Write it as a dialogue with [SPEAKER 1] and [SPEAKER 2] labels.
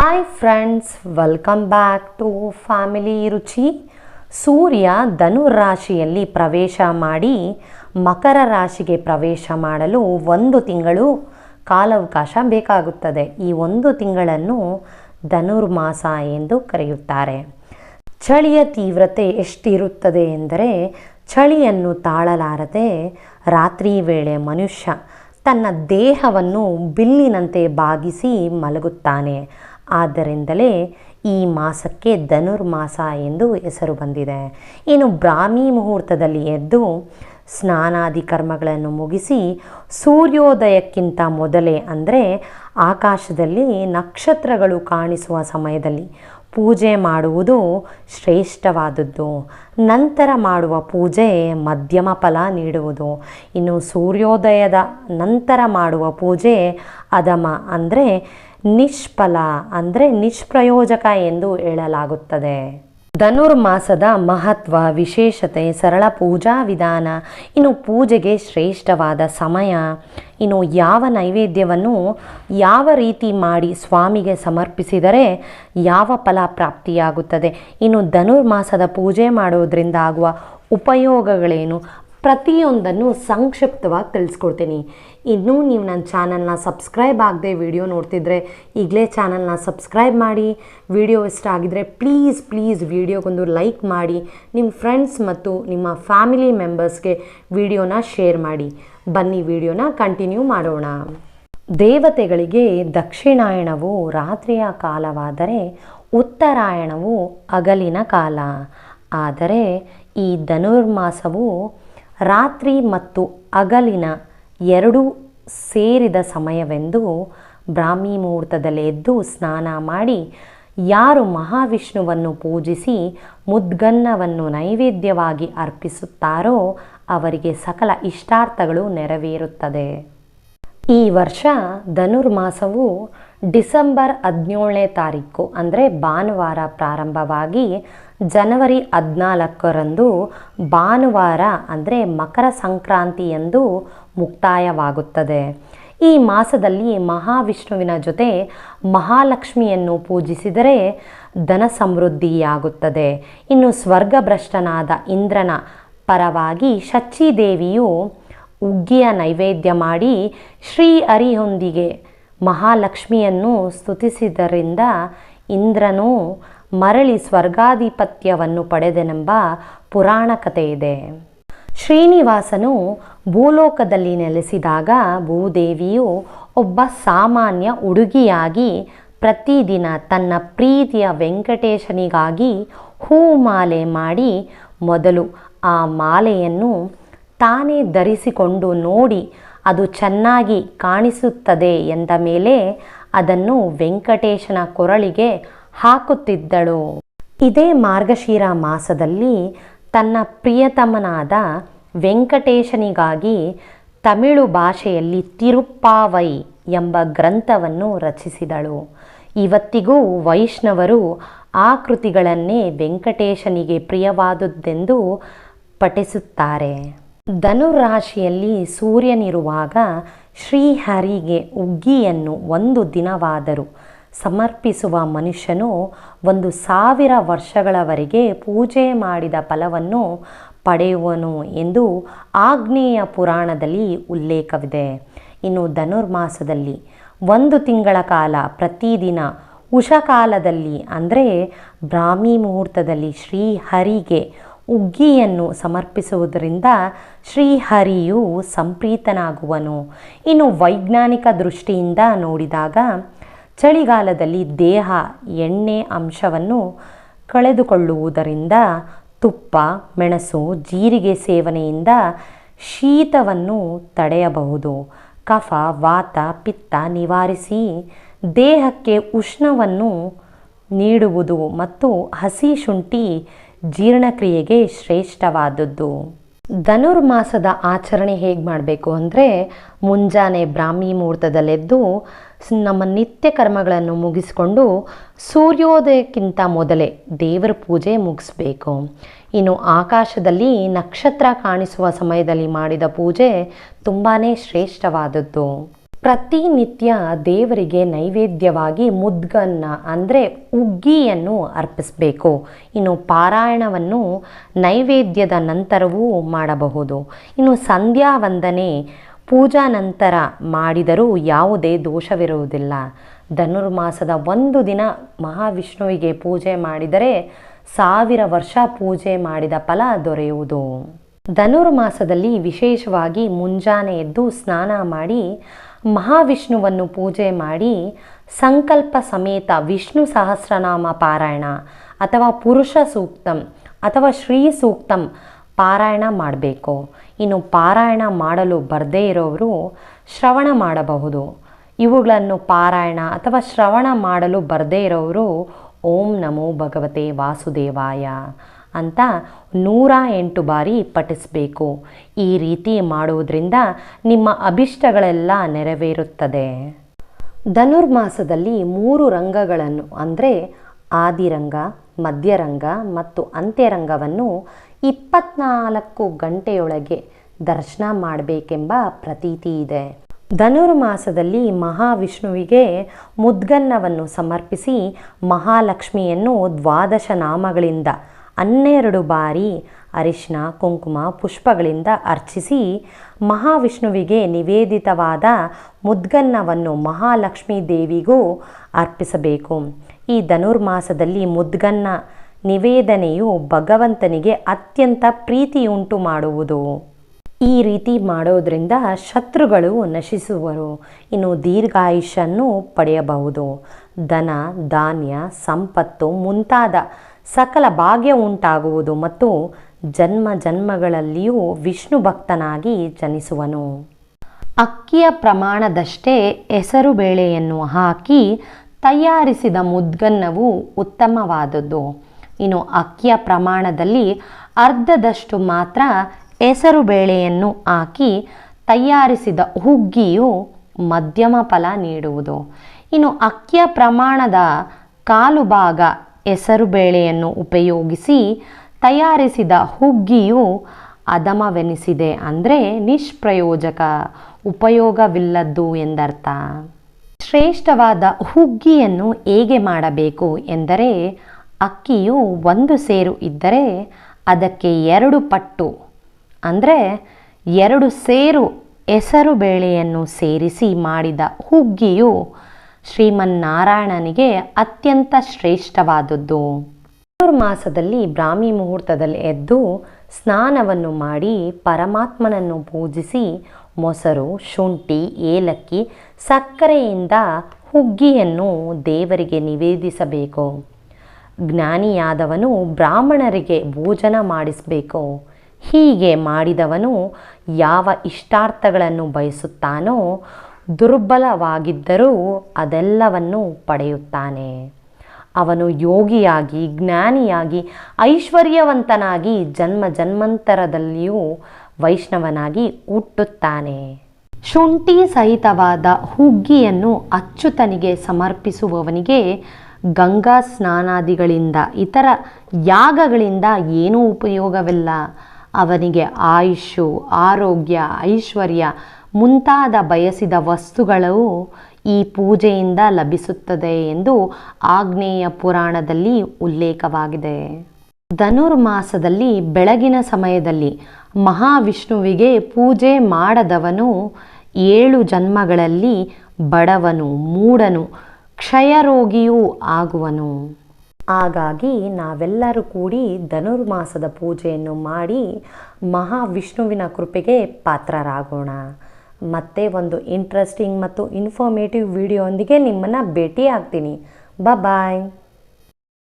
[SPEAKER 1] Hi friends welcome back to family Ruchi Surya Dhanu ರಾಶಿಯಲ್ಲಿ ಪ್ರವೇಶ ಮಾಡಿ ಮಕರ ರಾಶಿಗೆ ಪ್ರವೇಶ ಮಾಡಲು ಒಂದು ತಿಂಗಳು ಕಾಲಾವಕಾಶ ಬೇಕಾಗುತ್ತದೆ. ಈ ಒಂದು ತಿಂಗಳನ್ನು ಧನುರ್ಮಾಸ ಎಂದು ಕರೆಯುತ್ತಾರೆ. ಚಳಿಯ ತೀವ್ರತೆ ಎಷ್ಟಿರುತ್ತದೆ ಎಂದರೆ ಚಳಿಯನ್ನು ತಾಳಲಾರದೆ ರಾತ್ರಿ ವೇಳೆ ಮನುಷ್ಯ ತನ್ನ ದೇಹವನ್ನು ಬಿಲ್ಲಿನಂತೆ ಬಾಗಿಸಿ ಮಲಗುತ್ತಾನೆ. ಆದ್ದರಿಂದಲೇ ಈ ಮಾಸಕ್ಕೆ ಧನುರ್ಮಾಸ ಎಂದು ಹೆಸರು ಬಂದಿದೆ. ಇನ್ನು ಬ್ರಾಹ್ಮಿ ಮುಹೂರ್ತದಲ್ಲಿ ಎದ್ದು ಸ್ನಾನಾದಿ ಕರ್ಮಗಳನ್ನು ಮುಗಿಸಿ ಸೂರ್ಯೋದಯಕ್ಕಿಂತ ಮೊದಲೇ ಅಂದರೆ ಆಕಾಶದಲ್ಲಿ ನಕ್ಷತ್ರಗಳು ಕಾಣಿಸುವ ಸಮಯದಲ್ಲಿ ಪೂಜೆ ಮಾಡುವುದು ಶ್ರೇಷ್ಠವಾದದ್ದು. ನಂತರ ಮಾಡುವ ಪೂಜೆ ಮಧ್ಯಮ ಫಲ ನೀಡುವುದು. ಇನ್ನು ಸೂರ್ಯೋದಯದ ನಂತರ ಮಾಡುವ ಪೂಜೆ ಅದಮ ಅಂದರೆ ನಿಷ್ಫಲ ಅಂದರೆ ನಿಷ್ಪ್ರಯೋಜಕ ಎಂದು ಹೇಳಲಾಗುತ್ತದೆ. ಧನುರ್ಮಾಸದ ಮಹತ್ವ, ವಿಶೇಷತೆ, ಸರಳ ಪೂಜಾ ವಿಧಾನ, ಇನ್ನು ಪೂಜೆಗೆ ಶ್ರೇಷ್ಠವಾದ ಸಮಯ, ಇನ್ನು ಯಾವ ನೈವೇದ್ಯವನ್ನು ಯಾವ ರೀತಿ ಮಾಡಿ ಸ್ವಾಮಿಗೆ ಸಮರ್ಪಿಸಿದರೆ ಯಾವ ಫಲ ಪ್ರಾಪ್ತಿಯಾಗುತ್ತದೆ. ಇನ್ನು ಧನುರ್ಮಾಸದ ಪೂಜೆ ಮಾಡೋದ್ರಿಂದ ಆಗುವ ಉಪಯೋಗಗಳೇನು? ಪ್ರತಿಯೊಂದನ್ನು ಸಂಕ್ಷಿಪ್ತವಾಗಿ ತಿಳಿಸ್ಕೊಡ್ತೀನಿ. ಇನ್ನೂ ನೀವು ನನ್ನ ಚಾನಲ್ನ ಸಬ್ಸ್ಕ್ರೈಬ್ ಆಗದೆ ವಿಡಿಯೋ ನೋಡ್ತಿದ್ರೆ ಈಗಲೇ ಚಾನಲ್ನ ಸಬ್ಸ್ಕ್ರೈಬ್ ಮಾಡಿ. ವಿಡಿಯೋ ಇಷ್ಟ ಆಗಿದರೆ ಪ್ಲೀಸ್ ಪ್ಲೀಸ್ ವಿಡಿಯೋಗೊಂದು ಲೈಕ್ ಮಾಡಿ. ನಿಮ್ಮ ಫ್ರೆಂಡ್ಸ್ ಮತ್ತು ನಿಮ್ಮ ಫ್ಯಾಮಿಲಿ ಮೆಂಬರ್ಸ್ಗೆ ವಿಡಿಯೋನ ಶೇರ್ ಮಾಡಿ. ಬನ್ನಿ, ವಿಡಿಯೋನ ಕಂಟಿನ್ಯೂ ಮಾಡೋಣ. ದೇವತೆಗಳಿಗೆ ದಕ್ಷಿಣಾಯಣವು ರಾತ್ರಿಯ ಕಾಲವಾದರೆ ಉತ್ತರಾಯಣವು ಅಗಲಿನ ಕಾಲ. ಆದರೆ ಈ ಧನುರ್ಮಾಸವು ರಾತ್ರಿ ಮತ್ತು ಹಗಲಿನ ಎರಡೂ ಸೇರಿದ ಸಮಯವೆಂದು ಬ್ರಾಹ್ಮಿ ಮುಹೂರ್ತದಲ್ಲಿ ಎದ್ದು ಸ್ನಾನ ಮಾಡಿ ಯಾರು ಮಹಾವಿಷ್ಣುವನ್ನು ಪೂಜಿಸಿ ಮುದ್ಗನ್ನವನ್ನು ನೈವೇದ್ಯವಾಗಿ ಅರ್ಪಿಸುತ್ತಾರೋ ಅವರಿಗೆ ಸಕಲ ಇಷ್ಟಾರ್ಥಗಳು ನೆರವೇರುತ್ತದೆ. ಈ ವರ್ಷ ಧನುರ್ಮಾಸವು ಡಿಸೆಂಬರ್ ಹದಿನೇಳನೇ ತಾರೀಕು, ಅಂದರೆ ಭಾನುವಾರ ಪ್ರಾರಂಭವಾಗಿ ಜನವರಿ ಹದಿನಾಲ್ಕರಂದು ಭಾನುವಾರ, ಅಂದರೆ ಮಕರ ಸಂಕ್ರಾಂತಿಯಂದು ಮುಕ್ತಾಯವಾಗುತ್ತದೆ. ಈ ಮಾಸದಲ್ಲಿ ಮಹಾವಿಷ್ಣುವಿನ ಜೊತೆ ಮಹಾಲಕ್ಷ್ಮಿಯನ್ನು ಪೂಜಿಸಿದರೆ ಧನ ಸಮೃದ್ಧಿಯಾಗುತ್ತದೆ. ಇನ್ನು ಸ್ವರ್ಗಭ್ರಷ್ಟನಾದ ಇಂದ್ರನ ಪರವಾಗಿ ಶಚಿದೇವಿಯು ಉಗ್ಗಿಯ ನೈವೇದ್ಯ ಮಾಡಿ ಶ್ರೀ ಹರಿಯೊಂದಿಗೆ ಮಹಾಲಕ್ಷ್ಮಿಯನ್ನು ಸ್ತುತಿಸಿದ್ದರಿಂದ ಇಂದ್ರನು ಮರಳಿ ಸ್ವರ್ಗಾಧಿಪತ್ಯವನ್ನು ಪಡೆದನೆಂಬ ಪುರಾಣ ಕಥೆ ಇದೆ ಶ್ರೀನಿವಾಸನು ಭೂಲೋಕದಲ್ಲಿ ನೆಲೆಸಿದಾಗ ಭೂದೇವಿಯು ಒಬ್ಬ ಸಾಮಾನ್ಯ ಹುಡುಗಿಯಾಗಿ ಪ್ರತಿದಿನ ತನ್ನ ಪ್ರೀತಿಯ ವೆಂಕಟೇಶನಿಗಾಗಿ ಹೂಮಾಲೆ ಮಾಡಿ ಮೊದಲು ಆ ಮಾಲೆಯನ್ನು ತಾನೇ ಧರಿಸಿಕೊಂಡು ನೋಡಿ ಅದು ಚೆನ್ನಾಗಿ ಕಾಣಿಸುತ್ತದೆ ಎಂದ ಮೇಲೆ ಅದನ್ನು ವೆಂಕಟೇಶನ ಕೊರಳಿಗೆ ಹಾಕುತ್ತಿದ್ದಳು. ಇದೇ ಮಾರ್ಗಶಿರ ಮಾಸದಲ್ಲಿ ತನ್ನ ಪ್ರಿಯತಮನಾದ ವೆಂಕಟೇಶನಿಗಾಗಿ ತಮಿಳು ಭಾಷೆಯಲ್ಲಿ ತಿರುಪ್ಪಾವೈ ಎಂಬ ಗ್ರಂಥವನ್ನು ರಚಿಸಿದಳು. ಇವತ್ತಿಗೂ ವೈಷ್ಣವರು ಆ ಕೃತಿಗಳನ್ನೇ ವೆಂಕಟೇಶನಿಗೆ ಪ್ರಿಯವಾದುದೆಂದು ಪಠಿಸುತ್ತಾರೆ. ಧನುರಾಶಿಯಲ್ಲಿ ಸೂರ್ಯನಿರುವಾಗ ಶ್ರೀಹರಿಗೆ ಉಗ್ಗಿಯನ್ನು ಒಂದು ದಿನವಾದರೂ ಸಮರ್ಪಿಸುವ ಮನುಷ್ಯನು ಒಂದು ಸಾವಿರ ವರ್ಷಗಳವರೆಗೆ ಪೂಜೆ ಮಾಡಿದ ಫಲವನ್ನು ಪಡೆಯುವನು ಎಂದು ಆಗ್ನೇಯ ಪುರಾಣದಲ್ಲಿ ಉಲ್ಲೇಖವಿದೆ. ಇನ್ನು ಧನುರ್ಮಾಸದಲ್ಲಿ ಒಂದು ತಿಂಗಳ ಕಾಲ ಪ್ರತಿದಿನ ಉಷಕಾಲದಲ್ಲಿ ಅಂದರೆ ಬ್ರಾಹ್ಮಿ ಮುಹೂರ್ತದಲ್ಲಿ ಶ್ರೀಹರಿಗೆ ಉಗ್ಗಿಯನ್ನು ಸಮರ್ಪಿಸುವುದರಿಂದ ಶ್ರೀಹರಿಯು ಸಂಪ್ರೀತನಾಗುವನು. ಇನ್ನು ವೈಜ್ಞಾನಿಕ ದೃಷ್ಟಿಯಿಂದ ನೋಡಿದಾಗ ಚಳಿಗಾಲದಲ್ಲಿ ದೇಹ ಎಣ್ಣೆ ಅಂಶವನ್ನು ಕಳೆದುಕೊಳ್ಳುವುದರಿಂದ ತುಪ್ಪ, ಮೆಣಸು, ಜೀರಿಗೆ ಸೇವನೆಯಿಂದ ಶೀತವನ್ನು ತಡೆಯಬಹುದು. ಕಫ, ವಾತ, ಪಿತ್ತ ನಿವಾರಿಸಿ ದೇಹಕ್ಕೆ ಉಷ್ಣವನ್ನು ನೀಡುವುದು ಮತ್ತು ಹಸಿ ಶುಂಠಿ ಜೀರ್ಣಕ್ರಿಯೆಗೆ ಶ್ರೇಷ್ಠವಾದದ್ದು. ಧನುರ್ಮಾಸದ ಆಚರಣೆ ಹೇಗೆ ಮಾಡಬೇಕು ಅಂದರೆ ಮುಂಜಾನೆ ಬ್ರಾಹ್ಮಿ ಮುಹೂರ್ತದಲ್ಲೆದ್ದು ನಮ್ಮ ನಿತ್ಯ ಕರ್ಮಗಳನ್ನು ಮುಗಿಸಿಕೊಂಡು ಸೂರ್ಯೋದಯಕ್ಕಿಂತ ಮೊದಲೇ ದೇವರ ಪೂಜೆ ಮುಗಿಸ್ಬೇಕು. ಇನ್ನು ಆಕಾಶದಲ್ಲಿ ನಕ್ಷತ್ರ ಕಾಣಿಸುವ ಸಮಯದಲ್ಲಿ ಮಾಡಿದ ಪೂಜೆ ತುಂಬಾ ಶ್ರೇಷ್ಠವಾದದ್ದು. ಪ್ರತಿನಿತ್ಯ ದೇವರಿಗೆ ನೈವೇದ್ಯವಾಗಿ ಮುದ್ಗನ್ನ, ಅಂದರೆ ಉಗ್ಗಿಯನ್ನು ಅರ್ಪಿಸಬೇಕು. ಇನ್ನು ಪಾರಾಯಣವನ್ನು ನೈವೇದ್ಯದ ನಂತರವೂ ಮಾಡಬಹುದು. ಇನ್ನು ಸಂಧ್ಯಾ ವಂದನೆ ಪೂಜಾ ನಂತರ ಮಾಡಿದರೂ ಯಾವುದೇ ದೋಷವಿರುವುದಿಲ್ಲ. ಧನುರ್ಮಾಸದ ಒಂದು ದಿನ ಮಹಾವಿಷ್ಣುವಿಗೆ ಪೂಜೆ ಮಾಡಿದರೆ ಸಾವಿರ ವರ್ಷ ಪೂಜೆ ಮಾಡಿದ ಫಲ ದೊರೆಯುವುದು. ಧನುರ್ಮಾಸದಲ್ಲಿ ವಿಶೇಷವಾಗಿ ಮುಂಜಾನೆ ಎದ್ದು ಸ್ನಾನ ಮಾಡಿ ಮಹಾವಿಷ್ಣುವನ್ನು ಪೂಜೆ ಮಾಡಿ ಸಂಕಲ್ಪ ಸಮೇತ ವಿಷ್ಣು ಸಹಸ್ರನಾಮ ಪಾರಾಯಣ ಅಥವಾ ಪುರುಷ ಸೂಕ್ತಂ ಅಥವಾ ಶ್ರೀ ಸೂಕ್ತಂ ಪಾರಾಯಣ ಮಾಡಬೇಕು. ಇನ್ನು ಪಾರಾಯಣ ಮಾಡಲು ಬರದೇ ಇರೋರು ಶ್ರವಣ ಮಾಡಬಹುದು. ಇವುಗಳನ್ನು ಪಾರಾಯಣ ಅಥವಾ ಶ್ರವಣ ಮಾಡಲು ಬರದೇ ಇರೋರು ಓಂ ನಮೋ ಭಗವತೆ ವಾಸುದೇವಾಯ. ಅಂತ ನೂರ ಎಂಟು ಬಾರಿ ಪಠಿಸಬೇಕು. ಈ ರೀತಿ ಮಾಡುವುದರಿಂದ ನಿಮ್ಮ ಅಭಿಷ್ಟಗಳೆಲ್ಲ ನೆರವೇರುತ್ತದೆ. ಧನುರ್ಮಾಸದಲ್ಲಿ ಮೂರು ರಂಗಗಳನ್ನು ಅಂದರೆ ಆದಿರಂಗ, ಮಧ್ಯರಂಗ ಮತ್ತು ಅಂತ್ಯರಂಗವನ್ನು ಇಪ್ಪತ್ನಾಲ್ಕು ಗಂಟೆಯೊಳಗೆ ದರ್ಶನ ಮಾಡಬೇಕೆಂಬ ಪ್ರತೀತಿ ಇದೆ. ಧನುರ್ಮಾಸದಲ್ಲಿ ಮಹಾವಿಷ್ಣುವಿಗೆ ಮುದ್ಗನ್ನವನ್ನು ಸಮರ್ಪಿಸಿ ಮಹಾಲಕ್ಷ್ಮಿಯನ್ನು ದ್ವಾದಶ ನಾಮಗಳಿಂದ ಹನ್ನೆರಡು ಬಾರಿ ಅರಿಶಿನ ಕುಂಕುಮ ಪುಷ್ಪಗಳಿಂದ ಅರ್ಚಿಸಿ ಮಹಾವಿಷ್ಣುವಿಗೆ ನಿವೇದಿತವಾದ ಮುದ್ಗನ್ನವನ್ನು ಮಹಾಲಕ್ಷ್ಮೀ ದೇವಿಗೂ ಅರ್ಪಿಸಬೇಕು. ಈ ಧನುರ್ಮಾಸದಲ್ಲಿ ಮುದ್ಗನ್ನ ನಿವೇದನೆಯು ಭಗವಂತನಿಗೆ ಅತ್ಯಂತ ಪ್ರೀತಿಯುಂಟು ಮಾಡುವುದು. ಈ ರೀತಿ ಮಾಡೋದರಿಂದ ಶತ್ರುಗಳು ನಶಿಸುವರು. ಇನ್ನು ದೀರ್ಘಾಯುಷನ್ನು ಪಡೆಯಬಹುದು. ದನ ಧಾನ್ಯ, ಸಂಪತ್ತು ಮುಂತಾದ ಸಕಲ ಭಾಗ್ಯ ಉಂಟಾಗುವುದು ಮತ್ತು ಜನ್ಮ ಜನ್ಮಗಳಲ್ಲಿಯೂ ವಿಷ್ಣು ಭಕ್ತನಾಗಿ ಜನಿಸುವನು. ಅಕ್ಕಿಯ ಪ್ರಮಾಣದಷ್ಟೇ ಹೆಸರು ಬೇಳೆಯನ್ನು ಹಾಕಿ ತಯಾರಿಸಿದ ಮುದ್ಗನ್ನವು ಉತ್ತಮವಾದದ್ದು. ಇನ್ನು ಅಕ್ಕಿಯ ಪ್ರಮಾಣದಲ್ಲಿ ಅರ್ಧದಷ್ಟು ಮಾತ್ರ ಹೆಸರು ಬೇಳೆಯನ್ನು ಹಾಕಿ ತಯಾರಿಸಿದ ಹುಗ್ಗಿಯು ಮಧ್ಯಮ ಫಲ ನೀಡುವುದು. ಇನ್ನು ಅಕ್ಕಿಯ ಪ್ರಮಾಣದ ಕಾಲು ಭಾಗ ಹೆಸರು ಬೇಳೆಯನ್ನು ಉಪಯೋಗಿಸಿ ತಯಾರಿಸಿದ ಹುಗ್ಗಿಯು ಅದಮವೆನಿಸಿದೆ ಅಂದರೆ ನಿಷ್ಪ್ರಯೋಜಕ, ಉಪಯೋಗವಿಲ್ಲದ್ದು ಎಂದರ್ಥ. ಶ್ರೇಷ್ಠವಾದ ಹುಗ್ಗಿಯನ್ನು ಹೇಗೆ ಮಾಡಬೇಕು ಎಂದರೆ, ಅಕ್ಕಿಯು ಒಂದು ಸೇರು ಇದ್ದರೆ ಅದಕ್ಕೆ ಎರಡು ಪಟ್ಟು, ಅಂದರೆ ಎರಡು ಸೇರು ಹೆಸರು ಬೇಳೆಯನ್ನು ಸೇರಿಸಿ ಮಾಡಿದ ಹುಗ್ಗಿಯು ಶ್ರೀಮನ್ನಾರಾಯಣನಿಗೆ ಅತ್ಯಂತ ಶ್ರೇಷ್ಠವಾದದ್ದು. ಮಾಸದಲ್ಲಿ ಬ್ರಾಹ್ಮಿ ಮುಹೂರ್ತದಲ್ಲಿ ಎದ್ದು ಸ್ನಾನವನ್ನು ಮಾಡಿ ಪರಮಾತ್ಮನನ್ನು ಪೂಜಿಸಿ ಮೊಸರು, ಶುಂಠಿ, ಏಲಕ್ಕಿ, ಸಕ್ಕರೆಯಿಂದ ಹುಗ್ಗಿಯನ್ನು ದೇವರಿಗೆ ನಿವೇದಿಸಬೇಕು. ಜ್ಞಾನಿಯಾದವನು ಬ್ರಾಹ್ಮಣರಿಗೆ ಭೋಜನ ಮಾಡಿಸಬೇಕು. ಹೀಗೆ ಮಾಡಿದವನು ಯಾವ ಇಷ್ಟಾರ್ಥಗಳನ್ನು ಬಯಸುತ್ತಾನೋ ದುರ್ಬಲವಾಗಿದ್ದರೂ ಅದೆಲ್ಲವನ್ನು ಪಡೆಯುತ್ತಾನೆ. ಅವನು ಯೋಗಿಯಾಗಿ, ಜ್ಞಾನಿಯಾಗಿ, ಐಶ್ವರ್ಯವಂತನಾಗಿ ಜನ್ಮ ಜನ್ಮಾಂತರದಲ್ಲಿಯೂ ವೈಷ್ಣವನಾಗಿ ಹುಟ್ಟುತ್ತಾನೆ. ಶುಂಠಿ ಸಹಿತವಾದ ಹುಗ್ಗಿಯನ್ನು ಅಚ್ಚುತನಿಗೆ ಸಮರ್ಪಿಸುವವನಿಗೆ ಗಂಗಾ ಸ್ನಾನಾದಿಗಳಿಂದ, ಇತರ ಯಾಗಗಳಿಂದ ಏನೂ ಉಪಯೋಗವಿಲ್ಲ. ಅವನಿಗೆ ಆಯುಷು ಆರೋಗ್ಯ, ಐಶ್ವರ್ಯ ಮುಂತಾದ ಬಯಸಿದ ವಸ್ತುಗಳು ಈ ಪೂಜೆಯಿಂದ ಲಭಿಸುತ್ತದೆ ಎಂದು ಆಗ್ನೇಯ ಪುರಾಣದಲ್ಲಿ ಉಲ್ಲೇಖವಾಗಿದೆ. ಧನುರ್ಮಾಸದಲ್ಲಿ ಬೆಳಗಿನ ಸಮಯದಲ್ಲಿ ಮಹಾವಿಷ್ಣುವಿಗೆ ಪೂಜೆ ಮಾಡದವನು ಏಳು ಜನ್ಮಗಳಲ್ಲಿ ಬಡವನು ಮೂಡನು ಕ್ಷಯರೋಗಿಯೂ ಆಗುವನು. ಹಾಗಾಗಿ ನಾವೆಲ್ಲರೂ ಕೂಡಿ ಧನುರ್ಮಾಸದ ಪೂಜೆಯನ್ನು ಮಾಡಿ ಮಹಾವಿಷ್ಣುವಿನ ಕೃಪೆಗೆ ಪಾತ್ರರಾಗೋಣ. ಮತ್ತೆ ಒಂದು ಇಂಟ್ರೆಸ್ಟಿಂಗ್ ಮತ್ತು ಇನ್ಫಾರ್ಮೇಟಿವ್ ವಿಡಿಯೋ ಒಂದಿಗೆ ನಿಮ್ಮನ್ನು ಭೇಟಿ ಆಗ್ತೀನಿ ಬಾಯ್